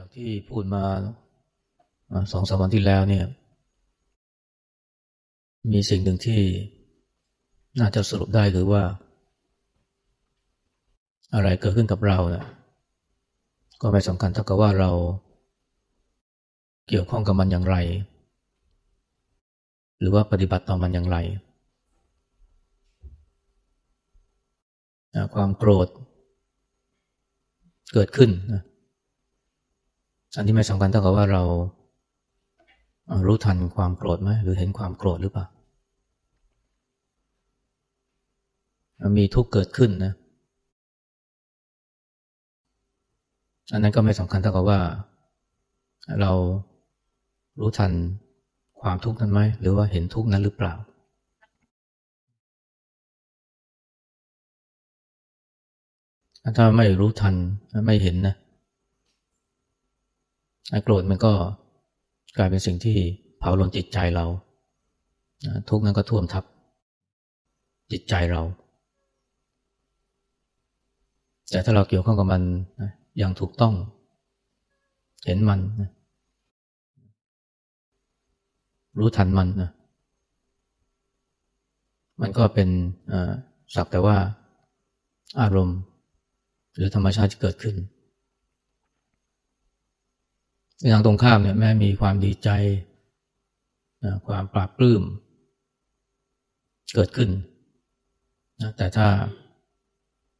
จากที่พูดมาสองสามวันที่แล้วเนี่ย มีสิ่งหนึ่งที่น่าจะสรุปได้คือว่า อะไรเกิดขึ้นกับเราเนี่ยก็ไม่สำคัญเท่ากับว่าเราเกี่ยวข้องกับมันอย่างไร หรือว่าปฏิบัติต่อมันอย่างไรความโกรธเกิดขึ้นนะ อันที่ไม่สำคัญเท่ากับว่าเรารู้ทันความโกรธไหมหรือเห็นความโกรธหรือเปล่ามีทุกข์เกิดขึ้นนะ อันนั้นก็ไม่สำคัญเท่ากับว่า เรารู้ทันความทุกข์นั้นไหมหรือว่าเห็นทุกข์นั้นหรือเปล่า ถ้าไม่รู้ทันไม่เห็นนะ โกรธมันก็กลายเป็นสิ่งที่เผาลนจิตใจเราทุกนั้นก็ท่วมทับจิตใจเรา แต่ถ้าเราเกี่ยวข้องกับมันอย่างถูกต้อง เห็นมัน รู้ทันมันนะมันก็เป็นสักแต่ว่าอารมณ์ หรือธรรมชาติที่เกิดขึ้น ในทางตรงข้ามเนี่ยแม้มีความดีใจนะความปราบปลื้มเกิดขึ้นนะแต่ถ้า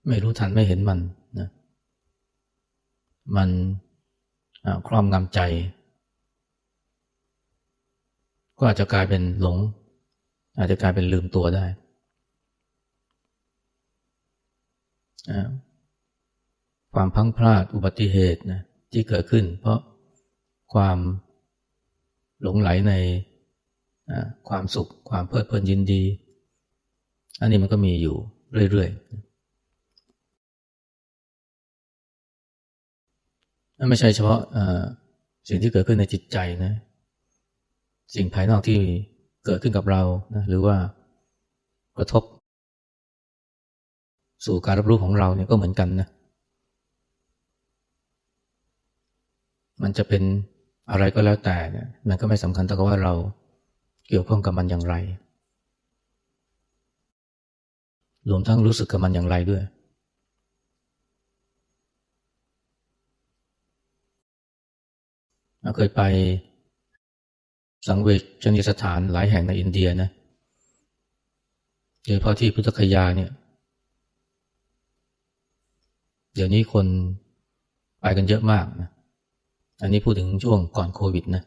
ไม่รู้ทันไม่เห็นมันนะมันครอบงำใจ ก็อาจจะกลายเป็นหลง อาจจะกลายเป็นลืมตัวได้ความพังพลาดอุบัติเหตุนะที่เกิดขึ้น เพราะ ความหลงไหลในความสุข ความเพลิดเพลินยินดี อันนี้มันก็มีอยู่เรื่อยๆไม่ใช่เฉพาะสิ่งที่เกิดขึ้นในจิตใจนะ สิ่งภายนอกที่เกิดขึ้นกับเรานะหรือว่ากระทบ สู่การรับรู้ของเราเนี่ยก็เหมือนกันนะ มันจะเป็น อะไรก็แล้วแต่เนี่ยมันก็ไม่สำคัญเท่ากับว่าเราเกี่ยวข้องกับมันอย่างไร รวมทั้งรู้สึกกับมันอย่างไรด้วย เคยไปสังเวชชนิสถานหลายแห่งในอินเดียนะโดยเฉพาะที่พุทธคยาเนี่ย เดี๋ยวนี้คนไปกันเยอะมากนะ อันนี้พูดถึงช่วงก่อนโควิดนะ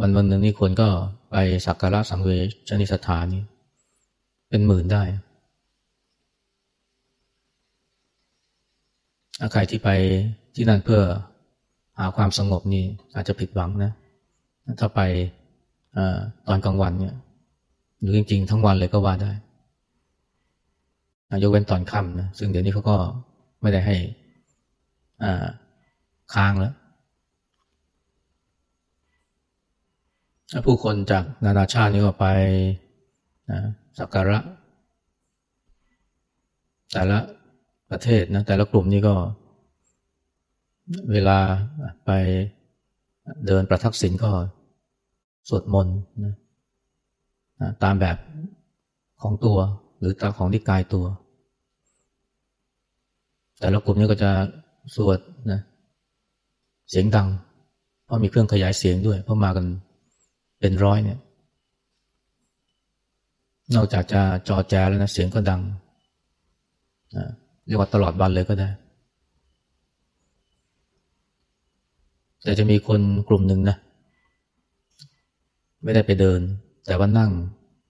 วันวันหนึ่งนี่คนก็ไปสักการะสังเวชนิสถานนี่เป็นหมื่นได้ใครที่ไปที่นั่นเพื่อหาความสงบนี่อาจจะผิดหวังนะ ถ้าไปอตอนกลางวันเนี่ยหรือจริงๆ ทั้งวันเลยก็ว่าได้ยกเว้นตอนค่ำนะซึ่งเดี๋ยวนี้เขาก็ไม่ได้ให้ ค้างแล้ว ผู้คนจากนานาชาตินี่ก็ไปนะสักการะ แต่ละประเทศนะแต่ละกลุ่มนี่ก็ เวลาไปเดินประทักษิณก็สวดมนต์นะตามแบบของตัวหรือตามของที่กายตัว แต่ละกลุ่มนี้ก็จะ สวดนะเสียงดัง เพราะมีเครื่องขยายเสียงด้วย เพราะมากันเป็นร้อยเนี่ย นอกจากจะจอแจแล้วนะเสียงก็ดังเรียกว่าตลอดวันเลยก็ได้ แต่จะมีคนกลุ่มหนึ่งนะ ไม่ได้ไปเดิน แต่ว่านั่ง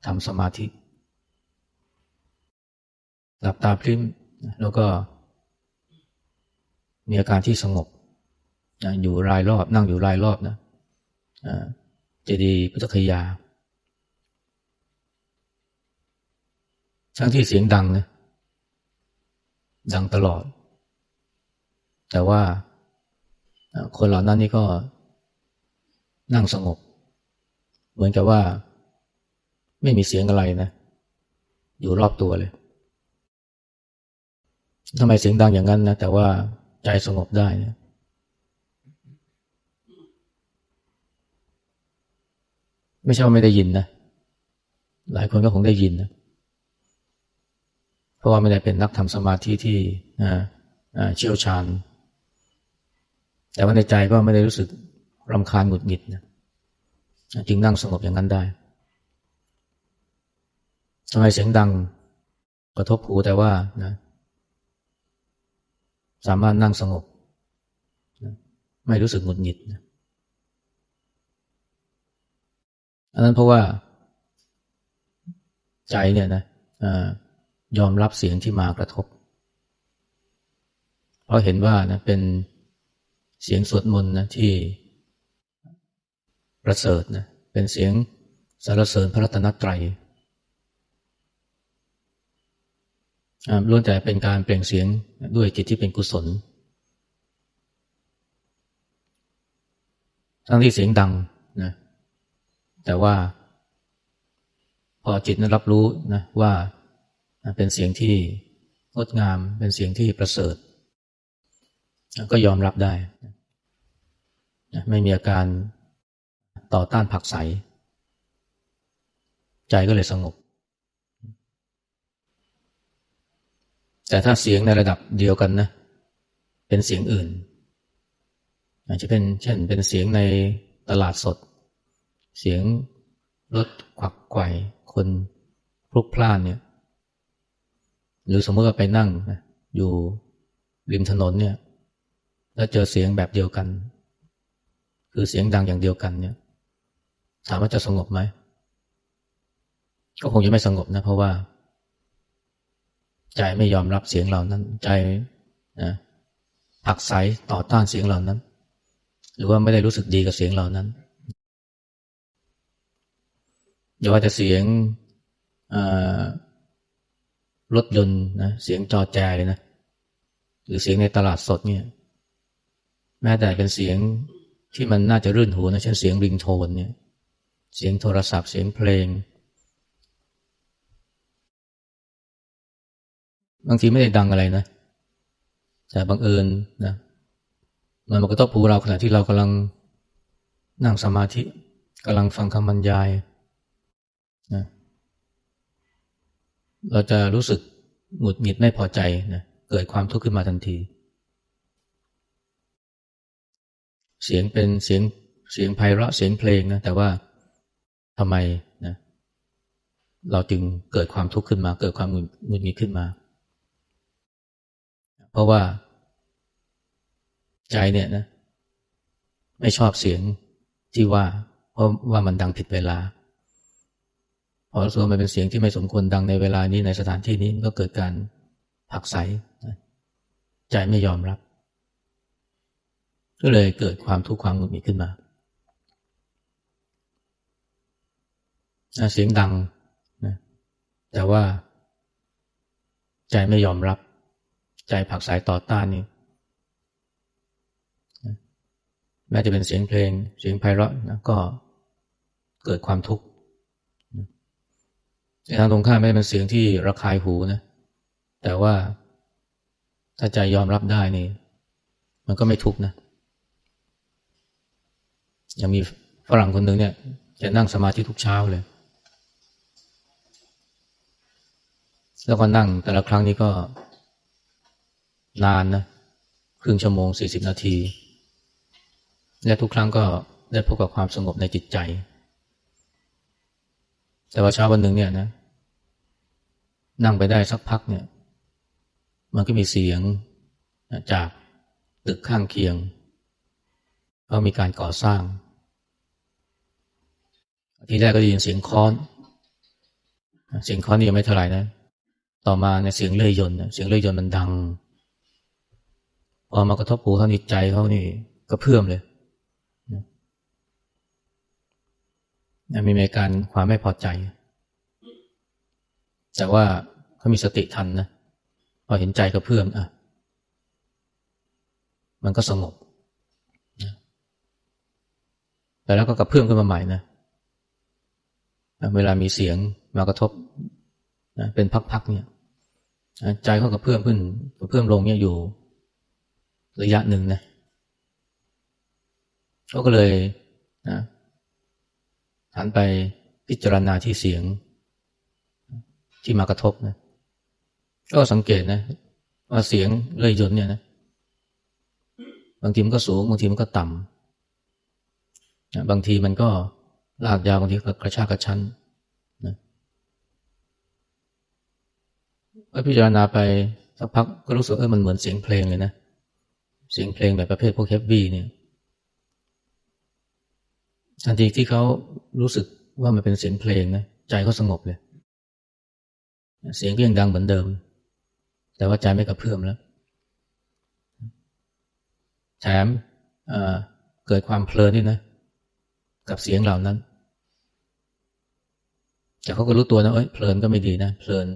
ทำสมาธิหลับตาพริมแล้วก็ มีอาการที่สงบอยู่รายรอบนั่งอยู่รายรอบนะเจดีย์พุทธคยา ทั้งที่เสียงดังนะดังตลอด แต่ว่าคนเหล่านั้นนี่ก็นั่งสงบ เหมือนกับว่าไม่มีเสียงอะไรนะ อยู่รอบตัวเลยทำไมเสียงดังอย่างนั้นนะ แต่ว่า ใจสงบได้เนี่ยไม่ใช่ว่าไม่ได้ยินนะ หลายคนก็คงได้ยินนะ เพราะว่าไม่ได้เป็นนักทำสมาธิที่เชี่ยวชาญ แต่ว่าในใจก็ไม่ได้รู้สึกรำคาญหงุดหงิดนะจึงนั่งสงบอย่างนั้นได้ทำไมเสียงดังกระทบหูแต่ว่านะ สามารถนั่งสงบ ไม่รู้สึกหงุดหงิดอันนั้นเพราะว่า ใจเนี่ยนะยอมรับเสียงที่มากระทบ เพราะเห็นว่านะเป็นเสียงสวดมนต์นะที่ประเสริฐนะเป็นเสียงสารเสริญพระรัตนตรัย ล้วนแต่เป็นการเปล่งเสียงด้วยจิตที่เป็นกุศล ทั้งที่เสียงดังนะแต่ว่า พอจิตนั้นรับรู้นะว่าเป็นเสียงที่งดงาม เป็นเสียงที่ประเสริฐ ก็ยอมรับได้ ไม่มีอาการต่อต้านผักใส ใจก็เลยสงบ แต่ถ้าเสียงในระดับเดียวกันนะ เป็นเสียงอื่น อาจจะเป็นเช่นเป็นเสียงในตลาดสด เสียงรถขวักไขว่คนพลุกพล่านเนี่ย หรือสมมติว่าไปนั่งนะอยู่ริมถนนเนี่ย แล้วเจอเสียงแบบเดียวกัน คือเสียงดังอย่างเดียวกันเนี่ย ถามว่าจะสงบไหม ก็คงจะไม่สงบนะเพราะว่า ใจไม่ยอมรับเสียงเหล่านั้น ใจนะผักใสต่อต้านเสียงเหล่านั้น หรือว่าไม่ได้รู้สึกดีกับเสียงเหล่านั้นอย่าว่าแต่เสียงรถยนต์นะเสียงจอแจเลยนะหรือเสียงในตลาดสดเนี่ย แม้แต่เป็นเสียงที่มันน่าจะรื่นหูนะเช่นเสียงริงโทนเนี่ย เสียงโทรศัพท์เสียงเพลง บางทีไม่ได้ดังอะไรนะ แต่บังเอิญนะมันมากระทบหูเราขณะที่เรากำลังนั่งสมาธิกำลังฟังคำบรรยายนะเราจะรู้สึกหงุดหงิดไม่พอใจนะเกิดความทุกข์ขึ้นมาทันที เสียงเป็นเสียงเสียงไพเราะเสียงเพลงนะแต่ว่าทำไมนะเราจึงเกิดความทุกข์ขึ้นมา เกิดความหงุดหงิดขึ้นมา เพราะว่า ใจเนี่ยนะ ไม่ชอบเสียงที่ว่า เพราะว่ามันดังผิดเวลาพอส่วนมันเป็นเสียงที่ไม่สมควรดังในเวลานี้ในสถานที่นี้มันก็เกิดการผักใสใจไม่ยอมรับ ก็เลยเกิดความทุกข์ความหงุดหงิดขึ้นมาเสียงดังนะแต่ว่า ใจไม่ยอมรับ ใจผักสายต่อต้านนี่แม้จะเป็นเสียงเพลงเสียงไพเราะนะก็เกิดความทุกข์ในทางตรงข้ามไม่เป็นเสียงที่ระคายหูนะแต่ว่าถ้าใจยอมรับได้นี่ มันก็ไม่ทุกข์นะยังมีฝรั่งคนหนึ่งเนี่ย จะนั่งสมาธิทุกเช้าเลย แล้วก็นั่งแต่ละครั้งนี้ก็ นานนะครึ่งชั่วโมงสี่สิบนาที และทุกครั้งก็ได้พบกับความสงบในจิตใจ แต่ว่าเช้าวันหนึ่งเนี่ยนะนั่งไปได้สักพักเนี่ย มันก็มีเสียงจากตึกข้างเคียงเขามีการก่อสร้าง ทีแรกก็ได้ยินเสียงค้อน เสียงค้อนนี่ยังไม่เท่าไหร่นะ ต่อมาในเสียงเลื่อยยนต์เสียงเลื่อยยนต์มันดัง อมากระทบหูเขานี่ใจเขานี่ก็เพื่อมเลยนะมีอาการความไม่พอใจ แต่ว่าเขามีสติทันนะพอเห็นใจก็เพื่อมอะ มันก็สงบนะแต่แล้วก็กระเพื่อมขึ้นมาใหม่นะเวลามีเสียงมากระทบนะเป็นพักๆเนี่ย ใจเขากับเพื่อมขึ้นกับเพื่อมลงเนี่ยอยู่ ระยะหนึ่งนะเขาก็เลยนะหันไปพิจารณาที่เสียงที่มากระทบนะก็สังเกตนะ ว่าเสียงเลยยนเนี่ยนะบางทีมันก็สูงบางทีมันก็ต่ำบางทีมันก็ลากยาวบางทีก็กระชากกระชั้นนะพิจารณาไปสักพักก็รู้สึกเออมันเหมือนเสียงเพลงเลยนะเเสียงเพลงแบบประเภทพวกเฮฟวี่เนี่ยทันทีที่เขารู้สึกว่ามันเป็นเสียงเพลงนะใจเขาสงบเลย เสียงก็ยังดังเหมือนเดิม แต่ว่าใจไม่กระเพื่อมแล้วแถมเกิดความเพลินนี่นะ กับเสียงเหล่านั้น แต่เขาก็รู้ตัวนะเอ้ยเพลินก็ไม่ดีนะเพลิน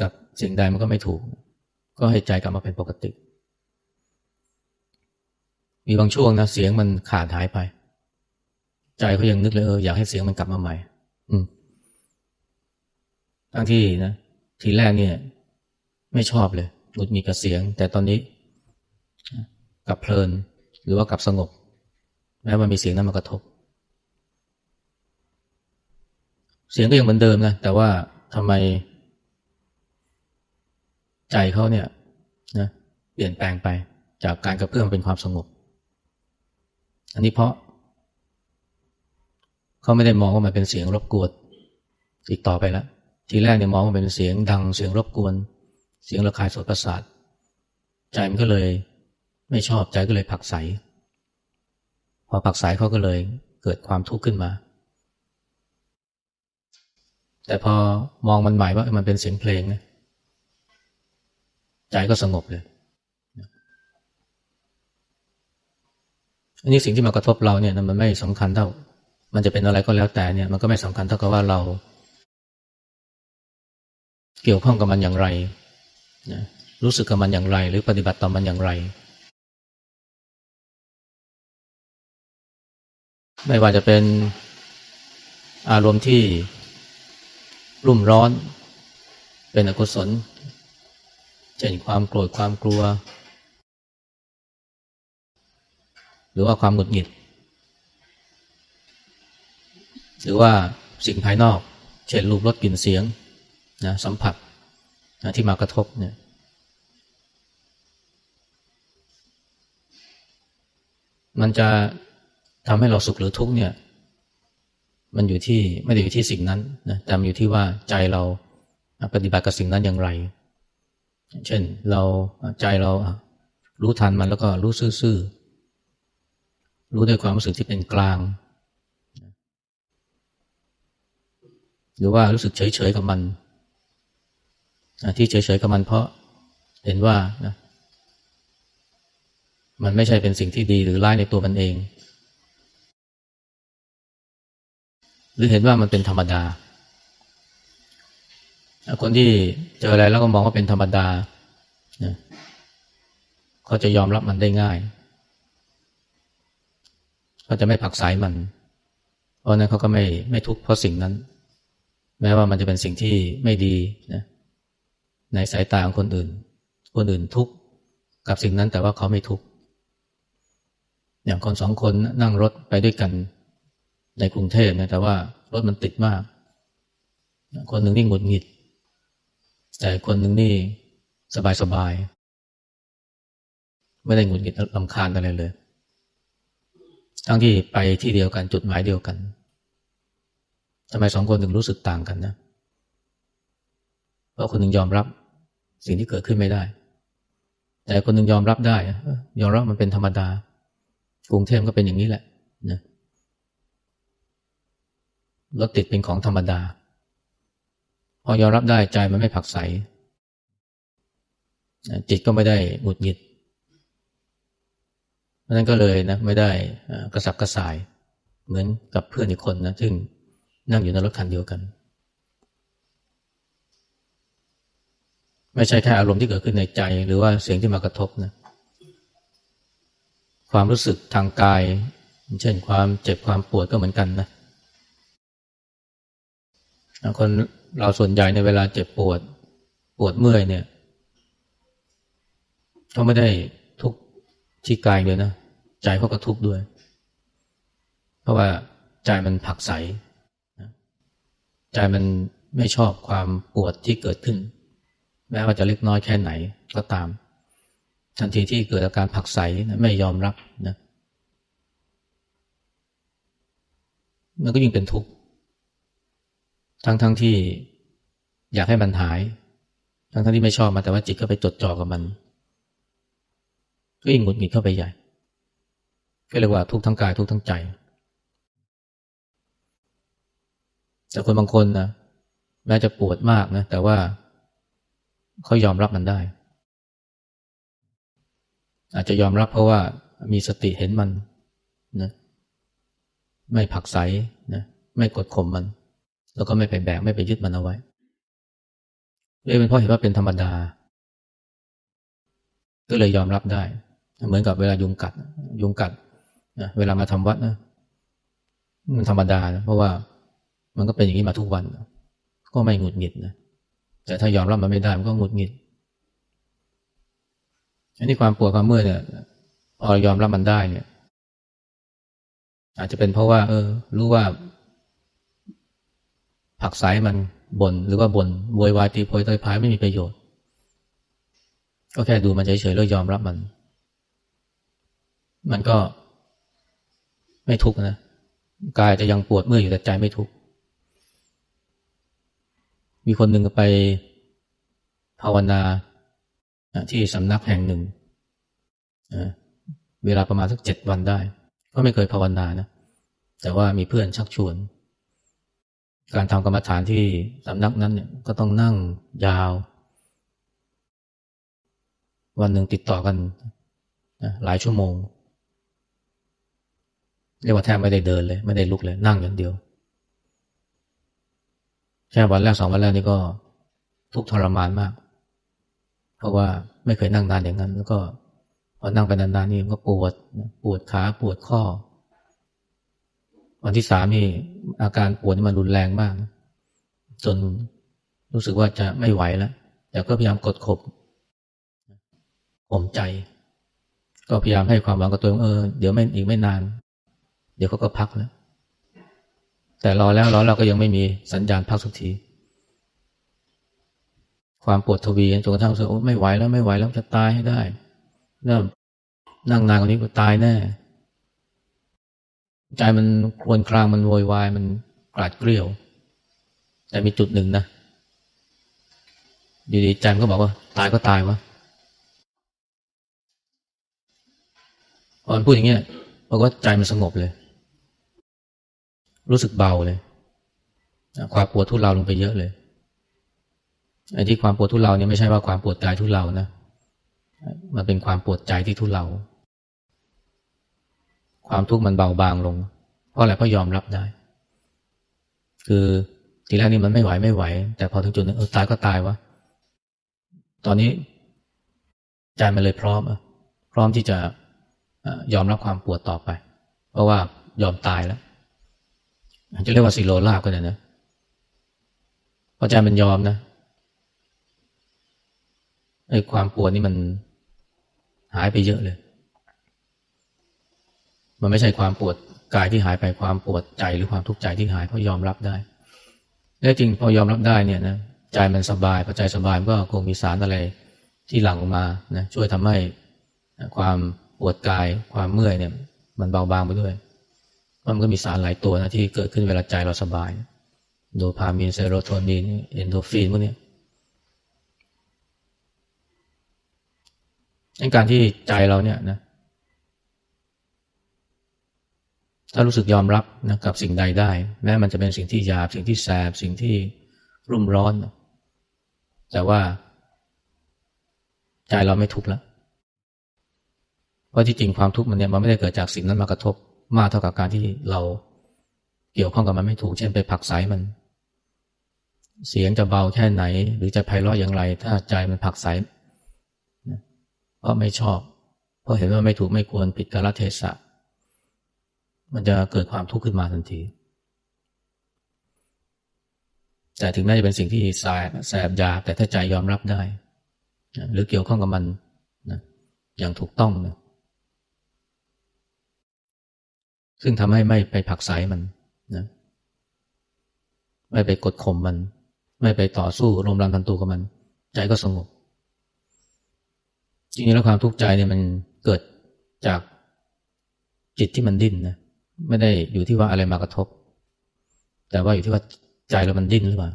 กับสิ่งใดมันก็ไม่ถูก ก็ให้ใจกลับมาเป็นปกติ มีบางช่วงนะเสียงมันขาดหายไป ใจเขายังนึกเลยเอออยากให้เสียงมันกลับมาใหม่ อืมทั้งที่นะทีแรกเนี่ย ไม่ชอบเลยหงุดหงิดกับเสียง แต่ตอนนี้กับเพลิน หรือว่ากับสงบ แม้ว่ามีเสียงนั้นมากระทบ เสียงก็ยังเหมือนเดิมนะแต่ว่าทำไม ใจเขาเนี่ยนะเปลี่ยนแปลงไปจากการกระเพื่อมเป็นความสงบ อันนี้เพราะ เขาไม่ได้มองว่ามันเป็นเสียงรบกวนอีกต่อไปแล้วทีแรกเนี่ยมองว่าเป็นเสียงดังเสียงรบกวน เสียงระคายสดประสาทใจมันก็เลย ไม่ชอบใจก็เลยผักใสพอผักใสเขาก็เลยเกิดความทุกข์ขึ้นมา แต่พอมองมันหมายว่ามันเป็นเสียงเพลงนะใจก็สงบเลย อันนี้สิ่งที่มากระทบเราเนี่ยมันไม่สำคัญเท่า มันจะเป็นอะไรก็แล้วแต่เนี่ยมันก็ไม่สำคัญเท่ากับว่าเรา เกี่ยวข้องกับมันอย่างไรนะรู้สึกกับมันอย่างไร หรือปฏิบัติต่อมันอย่างไร ไม่ว่าจะเป็นอารมณ์ที่รุ่มร้อน เป็นอกุศลเช่นความโกรธความกลัว รือว่าความหงุดหงิด หรือว่าสิ่งภายนอก เช่นรูปรสกลิ่นเสียงนะสัมผัสนะที่มากระทบเนี่ยมันจะทำให้เราสุขหรือทุกข์เนี่ย มันอยู่ที่ไม่ได้อยู่ที่สิ่งนั้นนะแต่มันอยู่ที่ว่าใจเราปฏิบัติกับสิ่งนั้นอย่างไร เช่นเราใจเรารู้ทันมันแล้วก็รู้ซื่อ รู้ด้วยความรู้สึกที่เป็นกลาง หรือว่ารู้สึกเฉยๆกับมัน ที่เฉยๆกับมันเพราะเห็นว่านะมันไม่ใช่เป็นสิ่งที่ดีหรือร้ายในตัวมันเอง หรือเห็นว่ามันเป็นธรรมดา คนที่เจออะไรแล้วก็มองว่าเป็นธรรมดาเขาจะยอมรับมันได้ง่าย เขาจะไม่ผักสายมัน เพราะนั้นเขาก็ไม่ไม่ทุกข์เพราะสิ่งนั้น แม้ว่ามันจะเป็นสิ่งที่ไม่ดีนะในสายตาของคนอื่น คนอื่นทุกข์กับสิ่งนั้นแต่ว่าเขาไม่ทุกข์อย่างคนสองคนนั่งรถไปด้วยกันในกรุงเทพนะแต่ว่ารถมันติดมาก คนหนึ่งนี่หงุดหงิด แต่คนหนึ่งนี่สบายสบาย ไม่ได้หงุดหงิดลำคาญอะไรเลย ทั้งที่ไปที่เดียวกันจุดหมายเดียวกันทำไมสองคนถึงรู้สึกต่างกันนะ เพราะคนหนึ่งยอมรับสิ่งที่เกิดขึ้นไม่ได้ แต่คนหนึ่งยอมรับได้ ยอมรับมันเป็นธรรมดา กรุงเทพก็เป็นอย่างนี้แหละนะรถติดเป็นของธรรมดา พอยอมรับได้ใจมันไม่ผักใสจิตก็ไม่ได้หงุดหงิด นั้นก็เลยนะไม่ได้กระสับกระส่าย เหมือนกับเพื่อนอีกคนนะซึ่งนั่งอยู่ในรถคันเดียวกัน ไม่ใช่แค่อารมณ์ที่เกิดขึ้นในใจ หรือว่าเสียงที่มากระทบนะความรู้สึกทางกาย เช่นความเจ็บความปวดก็เหมือนกันนะคนเราส่วนใหญ่ในเวลาเจ็บปวด ปวดเมื่อยเนี่ยเขาไม่ได้ทุกข์ที่กายเลยนะ ใจเขาก็ทุกข์ด้วย เพราะว่าใจมันผักใสใจมันไม่ชอบความปวดที่เกิดขึ้น แม้ว่าจะเล็กน้อยแค่ไหนก็ตาม ทันทีที่เกิดอาการผักใสไม่ยอมรับนะมันก็ยิ่งเป็นทุกข์ทั้งๆทที่อยากให้มันหาย ทั้งๆทที่ไม่ชอบมันแต่ว่าจิตก็ไปจดจ่อกับมัน ก็ยิ่งหงุดหงิดเข้าไปใหญ่ ก็เรียกว่าทุกทั้งกายทุกทั้งใจ แต่คนบางคนนะแม้จะปวดมากนะแต่ว่าเขายอมรับมันได้ อาจจะยอมรับเพราะว่ามีสติเห็นมันนะไม่ผักใสนะไม่กดข่มมัน แล้วก็ไม่ไปแบกไม่ไปยึดมันเอาไว้เลยเป็นเพราะเห็นว่าเป็นธรรมดา ก็เลยยอมรับได้ เหมือนกับเวลายุงกัด ยุงกัด นะเวลามาทำวัดนะมันธรรมดานะเพราะว่ามันก็เป็นอย่างนี้มาทุกวันก็ไม่หงุดหงิดนะแต่ถ้ายอมรับมันไม่ได้มันก็หงุดหงิดอันนี้ความปวดความเมื่อยเนี่ยพอยอมรับมันได้เนี่ย อาจจะเป็นเพราะว่า เออ รู้ว่า ผักสายมันบน่นหรือว่าบน่นโวยวายตีโพยตอยพายไม่มีประโยชน์ ก็แค่ดูมันเฉยๆแล้วยอมรับมัน มันก็ ไม่ทุกข์นะกายจะยังปวดเมื่อยอยู่แต่ใจไม่ทุกข์มีคนหนึ่งไปภาวนาที่สำนักแห่งหนึ่ง เวลาประมาณสักเจ็ดวันได้ ก็ไม่เคยภาวนานะ แต่ว่ามีเพื่อนชักชวน การทำกรรมฐานที่สำนักนั้นเนี่ยก็ต้องนั่งยาว วันหนึ่งติดต่อกันหลายชั่วโมง เรียกว่าแทบไม่ได้เดินเลย ไม่ได้ลุกเลย นั่งอย่างเดียวแค่วันแรกสองวันแรกนี่ก็ทุกทรมานมาก เพราะว่าไม่เคยนั่งนานอย่างนั้น แล้วก็พอนั่งไปนานๆนี่ก็ปวดปวดขาปวดข้อ วันที่สามนี่อาการปวดนี่มันรุนแรงมาก จนรู้สึกว่าจะไม่ไหวแล้วแต่ก็พยายามกดข่มข่มใจ ก็พยายามให้ความหวังกับตัวเองเออเดี๋ยวไม่อีกไม่นาน เดี๋ยวเขาก็พักแล้ว แต่รอแล้วรอเราก็ยังไม่มีสัญญาณพักสักที ความปวดทวีจนกระทั่งสไม่ไหวแล้วไม่ไหวแล้วจะตายให้ได้เริ่มนั่งนานกว่านี้ก็ตายแน่ ใจมันควนครางมันโวยวายมันกราดเกลียว แต่มีจุดหนึ่งนะอยู่ดีใจมันก็บอกว่า ตายก็ตายวะพอนพูดอย่างเงี้ยบอกว่าใจมันสงบเลย รู้สึกเบาเลย ความปวดทุเลาลงไปเยอะเลยไอ้ที่ความปวดทุเลาเนี่ยไม่ใช่ว่าความปวดกายทุเลานะมันเป็นความปวดใจที่ทุเลาความทุกข์มันเบาบางลง เพราะอะไรเพราะยอมรับได้ คือทีแรกนี่มันไม่ไหวไม่ไหว แต่พอถึงจุดนึงเออตายก็ตายวะตอนนี้ใจมันเลยพร้อมพร้อมที่จะยอมรับความปวดต่อไป เพราะว่ายอมตายแล้ว จะเรียกว่าสิโลลาบก็ได้นะพอใจมันยอมนะไอ้ความปวดนี่มันหายไปเยอะเลย มันไม่ใช่ความปวดกายที่หายไปความปวดใจหรือความทุกข์ใจที่หายเพราะยอมรับได้และจริงพอยอมรับได้เนี่ยนะใจมันสบายพอใจสบายก็คงมีสารอะไรที่หลั่งออกมานะช่วยทำให้ความปวดกายความเมื่อยเนี่ย มันเบาบางไปด้วย มันก็มีสารหลายตัวนะที่เกิดขึ้นเวลาใจเราสบาย โดพามีนเซโรโทนินเอนโดฟินพวกนี้การที่ใจเราเนี่ยนะถ้ารู้สึกยอมรับนะกับสิ่งใดได้ แม้มันจะเป็นสิ่งที่หยาบสิ่งที่แสบสิ่งที่รุ่มร้อน แต่ว่า ใจเราไม่ทุกข์แล้ว เพราะที่จริงความทุกข์มันเนี่ยมันไม่ได้เกิดจากสิ่งนั้นมากระทบ มากเท่ากับการที่เราเกี่ยวข้องกับมันไม่ถูก เช่นไปผักสายมัน เสียงจะเบาแค่ไหน หรือจะไพเราะอย่างไร ถ้าใจมันผักสายเพราะไม่ชอบ เพราะเห็นว่าไม่ถูกไม่ควรผิดกาลเทศะ มันจะเกิดความทุกข์ขึ้นมาทันที แต่ถึงแม้จะเป็นสิ่งที่สายแสบยา แต่ถ้าใจยอมรับได้ หรือเกี่ยวข้องกับมันนะอย่างถูกต้องนะ ซึ่งทำให้ไม่ไปผักสายมันนะไม่ไปกดข่มมัน ไม่ไปต่อสู้รมรันพันตูกับมัน ใจก็สงบ จริงๆแล้วความทุกข์ใจเนี่ยมันเกิดจากจิตที่มันดิ้นนะไม่ได้อยู่ที่ว่าอะไรมากระทบ แต่ว่าอยู่ที่ว่าใจเรามันดิ้นหรือเปล่า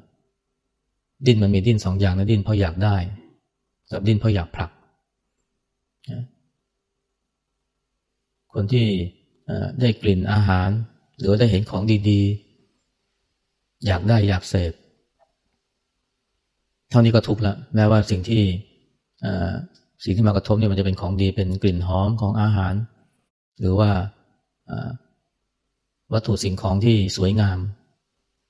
ดิ้นมันมีดิ้นสองอย่างนะดิ้นเพราะอยากได้กับดิ้นเพราะอยากผลักคนที่ ได้กลิ่นอาหาร หรือได้เห็นของดีๆ อยากได้อยากเสพ เท่านี้ก็ทุกข์ละแม้ว่าสิ่งที่สิ่งที่มากระทบเนี่ยมันจะเป็นของดีเป็นกลิ่นหอมของอาหาร หรือว่าวัตถุสิ่งของที่สวยงาม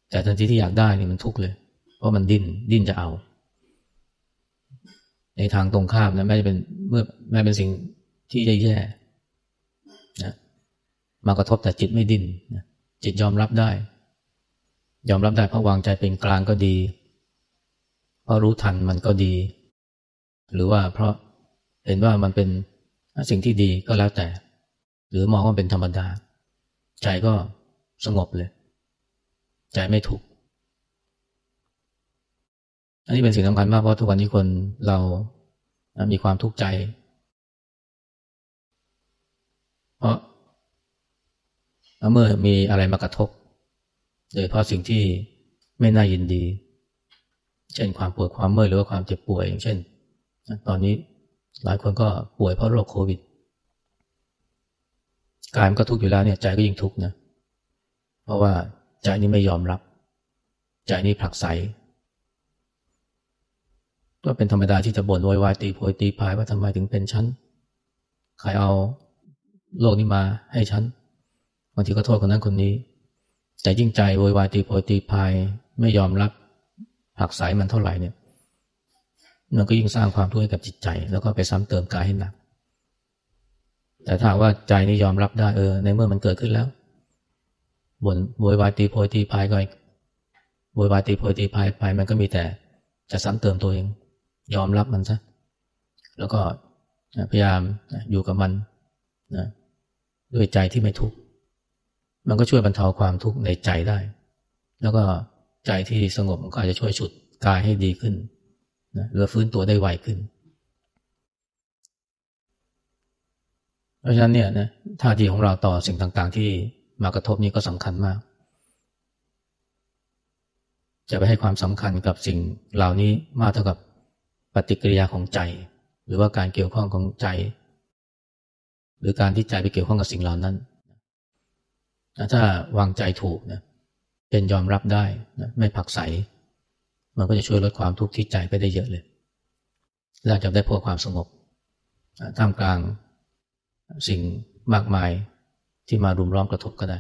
แต่ทันทีที่อยากได้นี่มันทุกข์เลย เพราะมันดิ้นดิ้นจะเอา ในทางตรงข้ามนะแม้จะเป็นเมื่อแม้เป็นสิ่งที่แย่ๆนะ มากระทบแต่จิตไม่ดิ้นจิตยอมรับได้ ยอมรับได้เพราะวางใจเป็นกลางก็ดี เพราะรู้ทันมันก็ดี หรือว่าเพราะเห็นว่ามันเป็นสิ่งที่ดีก็แล้วแต่ หรือมองว่าเป็นธรรมดา ใจก็สงบเลย ใจไม่ถูก อันนี้เป็นสิ่งสำคัญมากเพราะทุกวันนี้คนเรามีความทุกข์ใจ เพราะ เมื่อมีอะไรมากระทบ โดยเพราะสิ่งที่ไม่น่ายินดี เช่นความปวดความเมื่อยหรือว่าความเจ็บป่วยอย่างเช่น ตอนนี้หลายคนก็ป่วยเพราะโรคโควิดกายมันก็ทุกข์อยู่แล้วเนี่ยใจก็ยิ่งทุกข์นะ เพราะว่าใจนี้ไม่ยอมรับ ใจนี้ผลักไสก็เป็นธรรมดาที่จะบ่นโวยวายตีโพยตีพายว่าทำไมถึงเป็นฉัน ใครเอาโลกนี้มาให้ฉัน บางทีก็โทษคนนั้นคนนี้ แต่ยิ่งใจโวยวายตีโพยตีพายไม่ยอมรับผลักไสมันเท่าไหร่เนี่ยมันก็ยิ่งสร้างความทุกข์ให้กับจิตใจ แล้วก็ไปซ้ำเติมกายให้หนัก แต่ถ้าว่าใจนี้ยอมรับได้เออ ในเมื่อมันเกิดขึ้นแล้วบ่นโวยวายตีโพยตีพายก็โวยวายตีโพยตีพายไปมันก็มีแต่จะซ้ำเติมตัวเอง ยอมรับมันซะแล้วก็พยายามอยู่กับมันนะด้วยใจที่ไม่ทุกข์ มันก็ช่วยบรรเทาความทุกข์ในใจได้ แล้วก็ใจที่สงบมันก็อาจจะช่วยฉุดกายให้ดีขึ้นนะหรือฟื้นตัวได้ไวขึ้น เพราะฉะนั้นเนี่ยนะท่าทีของเราต่อสิ่งต่างๆ ที่มากระทบนี้ก็สำคัญมาก จะไปให้ความสำคัญกับสิ่งเหล่านี้มากเท่ากับปฏิกิริยาของใจ หรือว่าการเกี่ยวข้องของใจ หรือการที่ใจไปเกี่ยวข้องกับสิ่งเหล่านั้น ถ้าวางใจถูกนะเป็นยอมรับได้นะไม่ผักใส มันก็จะช่วยลดความทุกข์ที่ใจไปได้เยอะเลยเราจะได้พบความสงบท่ามกลางสิ่งมากมายที่มารุมล้อมกระทบก็ได้